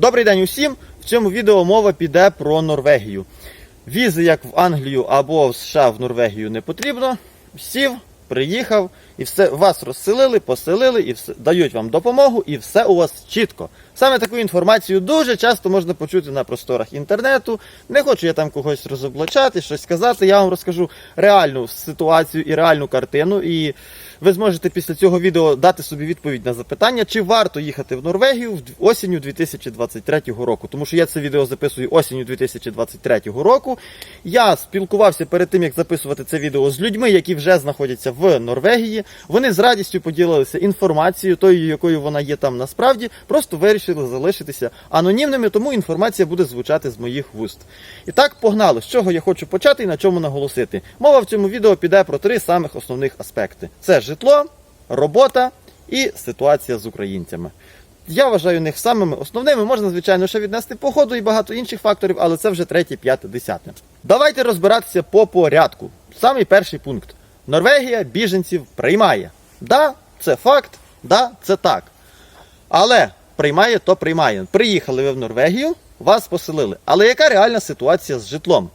Добрий день усім! В цьому відео мова піде про Норвегію. Візи, як в Англію або в США в Норвегію не потрібно. Сів, приїхав, і все вас розселили, поселили, і все дають вам допомогу, і все у вас чітко. Саме таку інформацію дуже часто можна почути на просторах інтернету. Не хочу я там когось розоблачати, щось сказати. Я вам розкажу реальну ситуацію і реальну картину. І ви зможете після цього відео дати собі відповідь на запитання, чи варто їхати в Норвегію в осінню 2023 року. Тому що я це відео записую осінню 2023 року. Я спілкувався перед тим, як записувати це відео з людьми, які вже знаходяться в Норвегії. Вони з радістю поділилися інформацією, тою, якою вона є там насправді, просто вирішили залишитися анонімними, тому інформація буде звучати з моїх вуст. І так, погнали. З чого я хочу почати і на чому наголосити. Мова в цьому відео піде про три самих основних аспекти: це житло, робота і ситуація з українцями. Я вважаю них самими основними. Можна, звичайно, ще віднести погоду і багато інших факторів, але це вже третє, п'яте, десяте. Давайте розбиратися по порядку. Самий перший пункт: Норвегія біженців приймає. Да, це факт, да, це так. Але приймає, то приймає. Приїхали ви в Норвегію, вас поселили. Але яка реальна ситуація з житлом?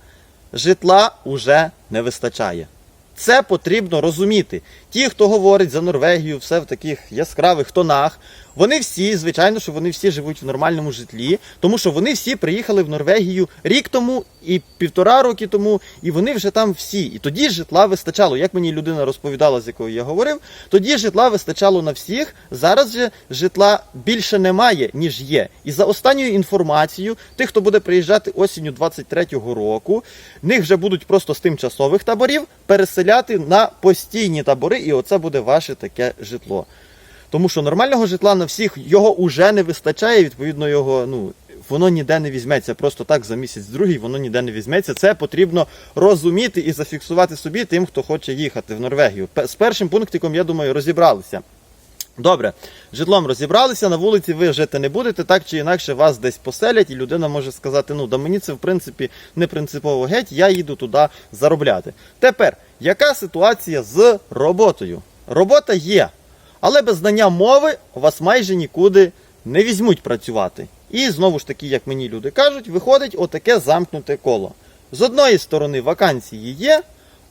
Житла уже не вистачає. Це потрібно розуміти. Ті, хто говорить за Норвегію, все в таких яскравих тонах, вони всі, звичайно, що вони всі живуть в нормальному житлі, тому що вони всі приїхали в Норвегію рік тому і півтора роки тому, і вони вже там всі. І тоді житла вистачало. Як мені людина розповідала, з якою я говорив, тоді житла вистачало на всіх. Зараз же житла більше немає, ніж є. І за останньою інформацією, тих, хто буде приїжджати осінню 23-го року, них вже будуть просто з тимчасових таборів переселяти на постійні табори, і оце буде ваше таке житло. Тому що нормального житла на всіх його уже не вистачає, відповідно, його ну. Воно ніде не візьметься, просто так за місяць другий воно ніде не візьметься. Це потрібно розуміти і зафіксувати собі тим, хто хоче їхати в Норвегію. З першим пунктиком, я думаю, розібралися. Добре, житлом розібралися, на вулиці ви жити не будете, так чи інакше вас десь поселять, і людина може сказати: ну да мені це в принципі не принципово геть, я їду туди заробляти. Тепер, яка ситуація з роботою? Робота є, але без знання мови вас майже нікуди не візьмуть працювати. І знову ж таки, як мені люди кажуть, виходить отаке замкнуте коло. З одної сторони вакансії є,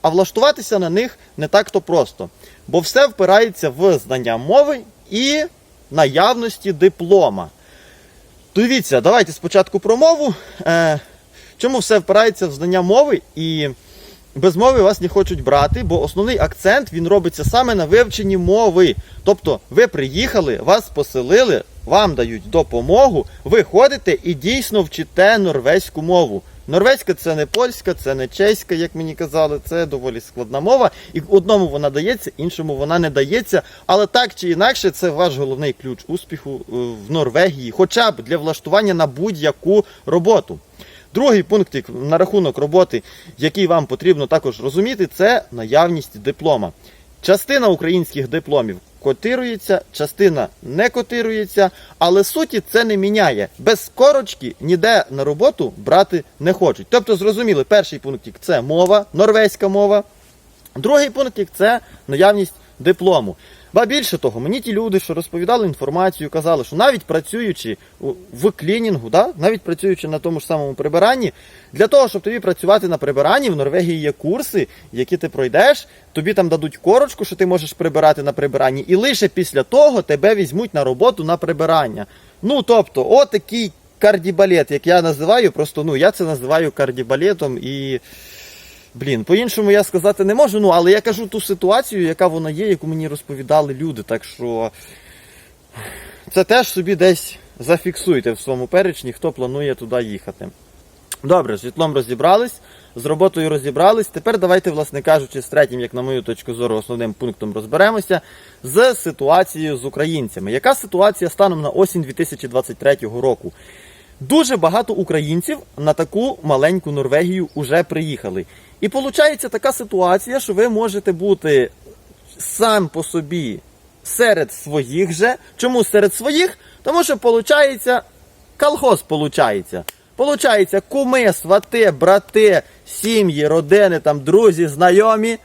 а влаштуватися на них не так-то просто. Бо все впирається в знання мови і наявності диплома. Дивіться, давайте спочатку про мову. Е, чому все впирається в знання мови і без мови вас не хочуть брати, бо основний акцент він робиться саме на вивченні мови. Тобто ви приїхали, вас поселили, вам дають допомогу, ви ходите і дійсно вчите норвезьку мову. Норвезька це не польська, це не чеська, як мені казали, це доволі складна мова. І одному вона дається, іншому вона не дається. Але так чи інакше, це ваш головний ключ успіху е, в Норвегії, хоча б для влаштування на будь-яку роботу. Другий пунктик на рахунок роботи, який вам потрібно також розуміти, це наявність диплома. Частина українських дипломів котирується, частина не котирується, але суті це не міняє. Без корочки ніде на роботу брати не хочуть. Тобто, зрозуміли, перший пунктик це мова, норвезька мова. Другий пунктик це наявність диплому. Ба більше того, мені ті люди, що розповідали інформацію, казали, що навіть працюючи в клінінгу, да, навіть працюючи на тому ж самому прибиранні, для того, щоб тобі працювати на прибиранні, в Норвегії є курси, які ти пройдеш, тобі там дадуть корочку, що ти можеш прибирати на прибиранні, і лише після того тебе візьмуть на роботу на прибирання. Ну тобто, отакий кардібалет, як я називаю, просто ну я це називаю кардібалетом і. Блін, по-іншому я сказати не можу, ну але я кажу ту ситуацію, яка вона є, яку мені розповідали люди. Так що це теж собі десь зафіксуйте в своєму перечні, хто планує туди їхати. Добре, з житлом розібрались, з роботою розібрались. Тепер давайте, власне кажучи, з третім, як на мою точку зору, основним пунктом розберемося з ситуацією з українцями. Яка ситуація станом на осінь 2023 року? Дуже багато українців на таку маленьку Норвегію вже приїхали. І виходить така ситуація, що ви можете бути сам по собі серед своїх же. Чому серед своїх? Тому що виходить, колхоз получається. Куми, свати, брати, сім'ї, родини, там, друзі, знайомі.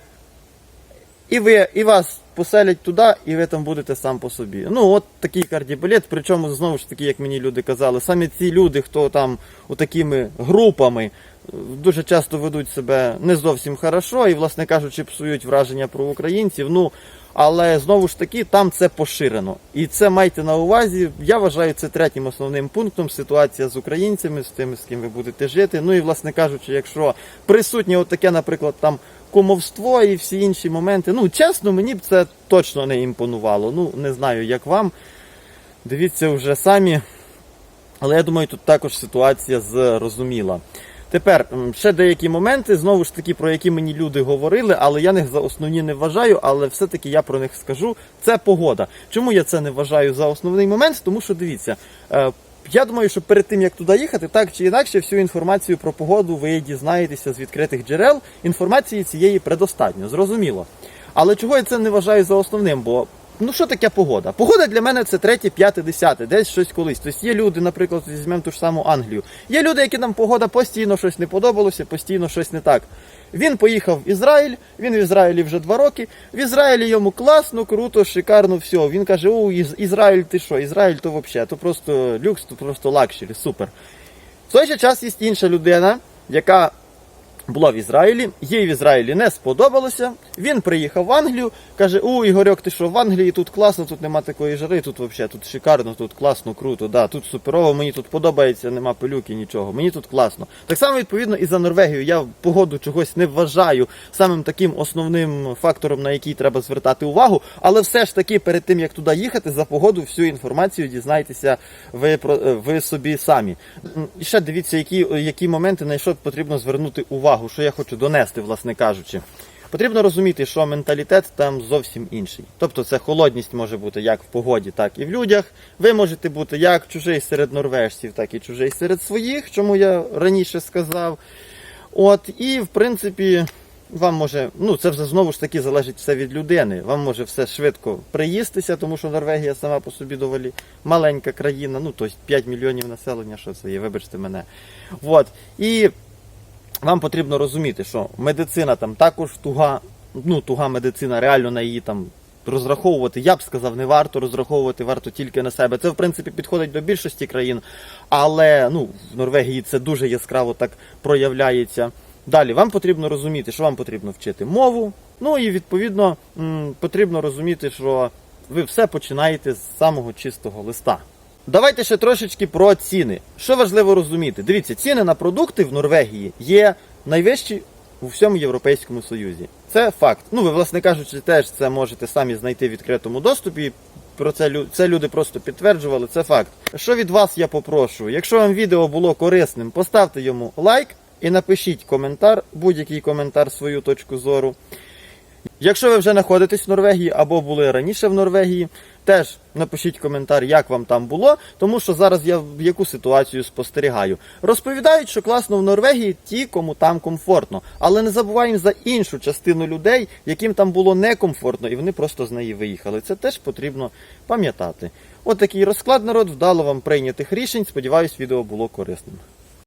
І ви, і вас поселять туди, і ви там будете сам по собі. Ну, от такий кардібалет, причому знову ж таки, як мені люди казали, саме ці люди, хто там у такими групами дуже часто ведуть себе не зовсім хорошо і, власне кажучи, псують враження про українців. Ну, але знову ж таки, там це поширено. І це майте на увазі. Я вважаю це третім основним пунктом ситуація з українцями, з тими, з ким ви будете жити. Ну і, власне кажучи, якщо присутнє от таке, наприклад, там кумовство і всі інші моменти, ну чесно, мені б це точно не імпонувало. Ну, не знаю, як вам. Дивіться вже самі. Але я думаю, тут також ситуація зрозуміла. Тепер ще деякі моменти, знову ж таки, про які мені люди говорили, але я них за основні не вважаю, але все-таки я про них скажу. Це погода. Чому я це не вважаю за основний момент? Тому що дивіться. е, Я думаю, що перед тим як туди їхати, так чи інакше, всю інформацію про погоду ви дізнаєтеся з відкритих джерел. Інформації цієї предостатньо, зрозуміло. Але чого я це не вважаю за основним? Бо ну що таке погода? Погода для мене це третє, п'яте, десяте, десь щось колись. Тобто є люди, наприклад, візьмемо ту ж саму Англію. Є люди, які нам погода постійно щось не подобалося, постійно щось не так. Він поїхав в Ізраїль, він в Ізраїлі вже два роки. В Ізраїлі йому класно, круто, шикарно, все. Він каже: О, Із- Ізраїль, ти що? Ізраїль то взагалі, то просто люкс, то просто лакшері, супер. В той же час є інша людина, яка була в Ізраїлі, їй в Ізраїлі не сподобалося. Він приїхав в Англію, каже: У, Ігорьок, ти що в Англії тут класно, тут нема такої жари, тут взагалі тут шикарно, тут класно, круто, да, тут суперово, мені тут подобається, нема пилюки, нічого. Мені тут класно. Так само, відповідно, і за Норвегію. Я погоду чогось не вважаю самим таким основним фактором, на який треба звертати увагу. Але все ж таки, перед тим як туди їхати, за погоду всю інформацію дізнайтеся ви про е, ви собі самі. І ще дивіться, які, які моменти на що потрібно звернути увагу, що я хочу донести, власне кажучи. Потрібно розуміти, що менталітет там зовсім інший. Тобто це холодність може бути як в погоді, так і в людях. Ви можете бути як чужий серед норвежців, так і чужий серед своїх, чому я раніше сказав. От, і в принципі, вам може, ну це вже знову ж таки залежить все від людини. Вам може все швидко приїстися, тому що Норвегія сама по собі доволі маленька країна, ну тобто 5 мільйонів населення, що це є, вибачте мене. От. І вам потрібно розуміти, що медицина там також туга, ну туга медицина, реально на її там розраховувати, я б сказав, не варто розраховувати, варто тільки на себе. Це в принципі підходить до більшості країн, але ну, в Норвегії це дуже яскраво так проявляється. Далі вам потрібно розуміти, що вам потрібно вчити мову. Ну і відповідно потрібно розуміти, що ви все починаєте з самого чистого листа. Давайте ще трошечки про ціни. Що важливо розуміти? Дивіться, ціни на продукти в Норвегії є найвищі у всьому Європейському Союзі. Це факт. Ну, ви, власне кажучи, теж це можете самі знайти в відкритому доступі. Про це, це люди просто підтверджували, це факт. Що від вас я попрошу? Якщо вам відео було корисним, поставте йому лайк і напишіть коментар, будь-який коментар, свою точку зору. Якщо ви вже знаходитесь в Норвегії або були раніше в Норвегії, теж напишіть коментар, як вам там було, тому що зараз я в яку ситуацію спостерігаю. Розповідають, що класно в Норвегії ті, кому там комфортно. Але не забуваємо за іншу частину людей, яким там було некомфортно, і вони просто з неї виїхали. Це теж потрібно пам'ятати. От такий розклад народ, вдало вам прийнятих рішень. Сподіваюсь, відео було корисним.